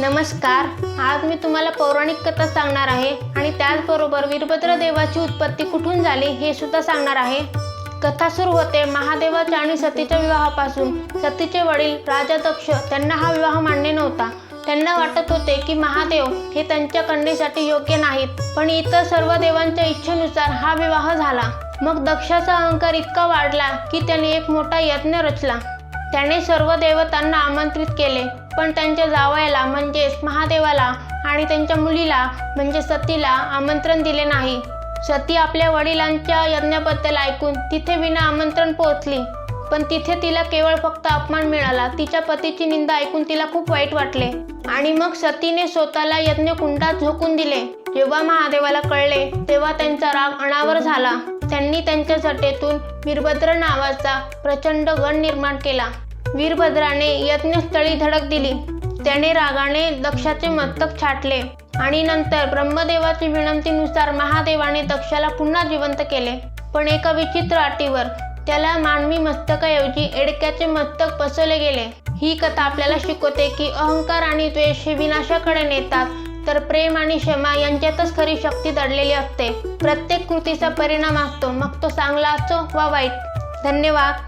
नमस्कार. आज मी तुम्हाला पौराणिक कथा सांगणार आहे आणि त्याचबरोबर वीरभद्र देवाची उत्पत्ती कुठून झाली हे सुद्धा सांगणार आहे. कथा सुरू होते महादेवाच्या आणि सतीच्या विवाहापासून. सतीचे वडील राजा दक्ष त्यांना हा विवाह मान्य नव्हता. त्यांना वाटत होते की महादेव हे त्यांच्या कन्येसाठी योग्य नाहीत पण इतर सर्व देवांच्या इच्छेनुसार हा विवाह झाला. मग दक्षाचा अहंकार इतका वाढला की त्याने एक मोठा यज्ञ रचला. त्याने सर्व देवतांना आमंत्रित केले. पण त्यांच्या जावयाला म्हणजेच महादेवाला आणि त्यांच्या मुलीला म्हणजे सतीला आमंत्रण दिले नाही. सती आपल्या वडिलांच्या यज्ञाबद्दल ऐकून तिथे विना आमंत्रण पोहोचली. पण तिथे तिला केवळ फक्त अपमान मिळाला. तिच्या पतीची निंदा ऐकून तिला खूप वाईट वाटले. आणि मग सतीने स्वतःला यज्ञकुंडात झोकून दिले. जेव्हा महादेवाला कळले तेव्हा त्यांचा राग अनावर झाला. त्यांनी त्यांच्या सटेतून वीरभद्र नावाचा प्रचंड गण निर्माण केला. वीरभद्राने यज्ञस्थळी धडक दिली. त्याने रागाने दक्षाचे मस्तक छाटले आणि नंतर ब्रह्मदेवाची विनंतीनुसार महादेवाने दक्षाला पुन्हा जिवंत केले. पण एका विचित्र अटीवर त्याला मानवी मस्तकाऐवजी एडक्याचे मस्तक पसरले गेले. ही कथा आपल्याला शिकवते की अहंकार आणि द्वेष हे विनाशाकडे नेतात तर प्रेम आणि क्षमा यांच्यातच खरी शक्ती दडलेली असते. प्रत्येक कृतीचा परिणाम असतो. मग तो चांगला असो वा वाईट. धन्यवाद.